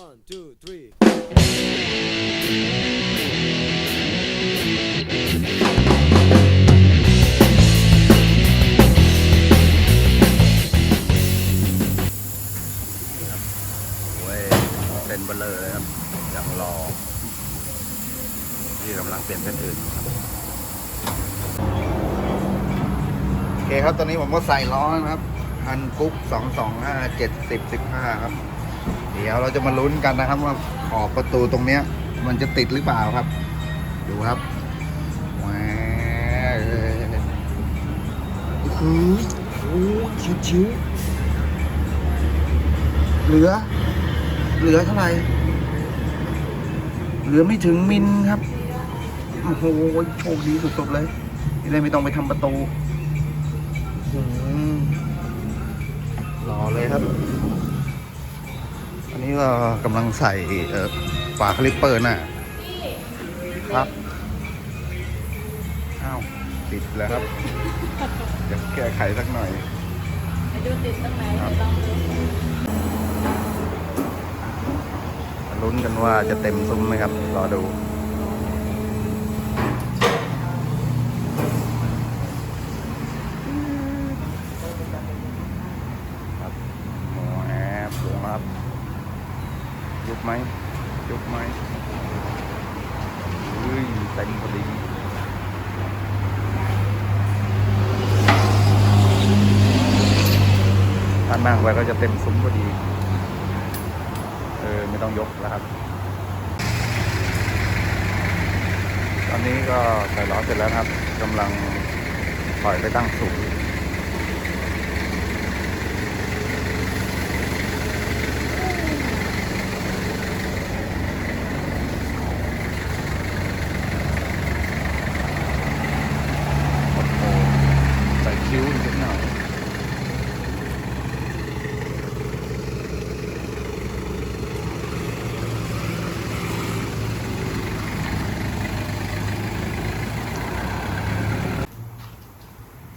One, two, three. โอ้ยเส้นเบลอเลยครับยังรอที่กำลังเปลี่ยนเส้นอื่นครับ โอเคครับ ตอนนี้ผมก็ใส่ล้อนะครับฮันกุ๊กสองสองห้าเจ็ดสิบสิบห้าครับ เดี๋ยวเราจะมาลุ้นกันนะครับ ว่าขอบประตูตรงเนี้ย มันจะติดหรือเปล่าครับ ดูครับแหวคือโอ้ชิวชิวๆเหลือ เหลือเท่าไหร่เหลือไม่ถึงมิลครับโอ้โหโชคดีสุดๆเลยที่ได้ไม่ต้องไปทำประตูหือรอเลยครับ นนี้ก็กำลังใส่เอ่อฝาคลิปเปอร์น่ะครับ อ้าว ติดแล้วครับ เดี๋ยวแก้ไขสักหน่อยไปดูติดตรงไหนเดี๋ยวลองดูมาลุ้นกันว่าจะเต็มซุ้มไหมครับ รอดู ครับโอ้แอบลงมาครับยุ บไหมยุบไหมเฮ้ยเต็มพอดีถ้านั่งไว้ก็จะเต็มซุ้มพอดี เออ ไม่ต้องยกแล้วครับ ตอนนี้ก็ใส่ล้อเสร็จแล้วครับกำลังถอยไปตั้งสูงอ้โหใส่คิ้วอีกนิดหน่อย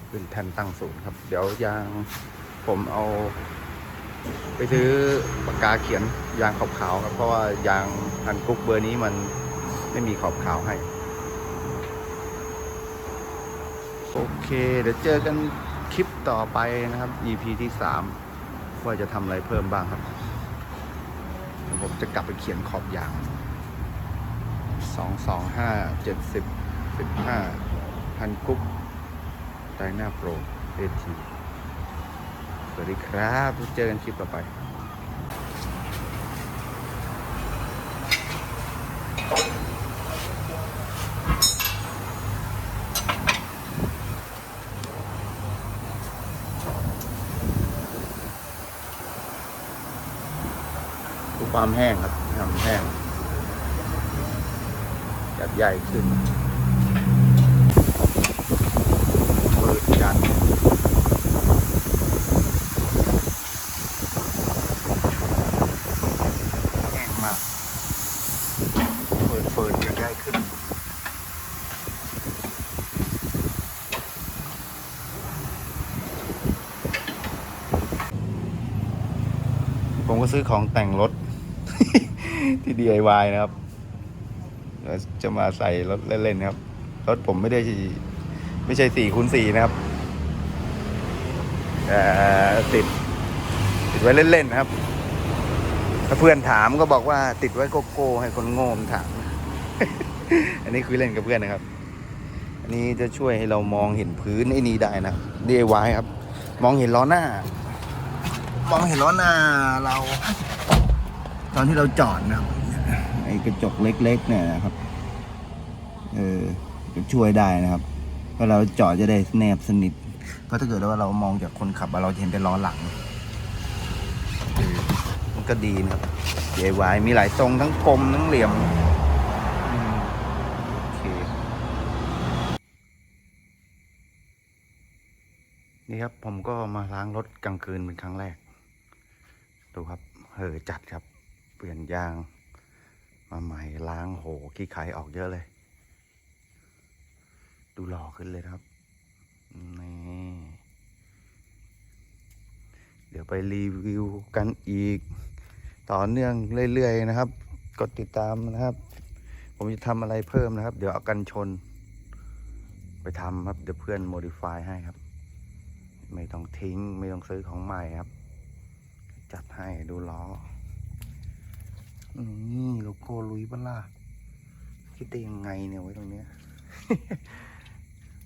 เป็น แท่นตั้งศูนย์ครับ เดี๋ยวยางผมเอา ไปซื้อปากกาเขียนยางขอบขาวครับเพราะว่ายางพันกุ๊กเบอร์นี้มันไม่มีขอบขาวให้ โอเค เดี๋ยวเจอกันคลิปต่อไปนะครับ EP ที่สามว่าจะทำอะไรเพิ่มบ้างครับ ผมจะกลับไปเขียนขอบยางสองสองห้าเจ็ดสิบสิบห้าพันกุ๊ก ไดนาโปรเอทีสวัสดีครับเจอกันคลิปต่อไปดูความแห้งครับทำแห้งจัดใหญ่ขึ้น เปิดจัดแห้งมาก เปิดเปิดจะง่ายขึ้น ผมก็ซื้อของแต่งรถ ที่ DIY นะครับ จะมาใส่รถเล่นๆนะครับ รถผมไม่ได้ไม่ใช่สี่คูณสี่นะครับติด ติดไว้เล่นๆนะครับ ถ้าเพื่อนถามก็บอกว่าติดไว้โกโก้ให้คนโง่มถาม อันนี้คุยเล่นกับเพื่อนนะครับ อันนี้จะช่วยให้เรามองเห็นพื้นไอ้นี้ได้นะ DIY ครับ มองเห็นล้อหน้า มองเห็นล้อหน้าเรา ตอนที่เราจอดนะไอ้กระจกเล็กๆเนี่ยนะครับ เออช่วยได้นะครับเพราะเราจอดจะได้แนบสนิทเพราะถ้าเกิดว่าเรามองจากคนขับเราจะเห็นแต่ล้อหลังมันก็ดีนะครับ DIY มีหลายทรงทั้งกลมทั้งเหลี่ยมนี่ครับ ผมก็มาล้างรถกลางคืนเป็นครั้งแรก ดูครับเห่อจัดครับ เปลี่ยนยาง มาใหม่ล้างโหขี้ไขออกเยอะเลย ดูหล่อขึ้นเลยครับนี่เดี๋ยวไปรีวิวกันอีก ต่อเนื่องเรื่อยๆนะครับ กดติดตามนะครับ ผมจะทำอะไรเพิ่มนะครับ เดี๋ยวเอากันชน ไปทำครับ เดี๋ยวเพื่อนโมดิฟายให้ครับ ไม่ต้องทิ้งไม่ต้องซื้อของใหม่ครับ จัดให้ดูล้อ นี่โลโก้ลุยบ้าล่าคิดได้ยังไงเนี่ยไว้ตรงเนี้ย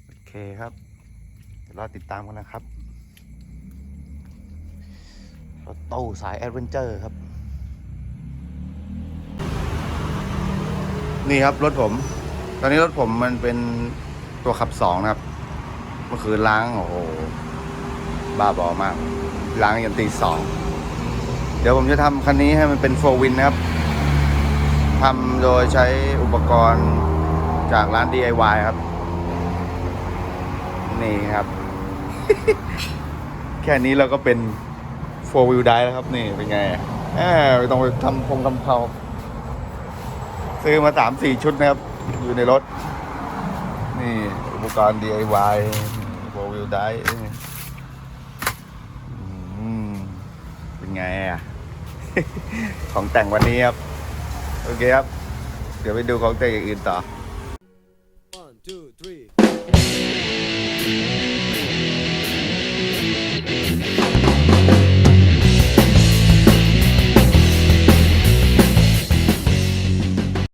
โอเคครับ เดี๋ยวรอติดตามกันนะครับรถตู้สายแอดเวนเจอร์ครับ นี่ครับรถผม ตอนนี้รถผมมันเป็นตัวขับสองนะครับ เมื่อคืนล้าง โอ้โห บ้าบอมาก ล้างยันตีสอง เดี๋ยวผมจะทำคันนี้ให้มันเป็นโฟวินนะครับทำโดยใช้อุปกรณ์จากร้าน DIY ครับ นี่ครับ แค่นี้เราก็เป็น four wheel drive แล้วครับ นี่เป็นไงไม่ต้องไปทำพงทำเพาซื้อมาสามสี่ชุดนะครับ อยู่ในรถ นี่ อุปกรณ์ DIY four wheel drive ไงอะ ของแต่งวันนี้ครับ โอเคครับ เดี๋ยวไปดูของแต่งอย่างอื่นต่อ one two three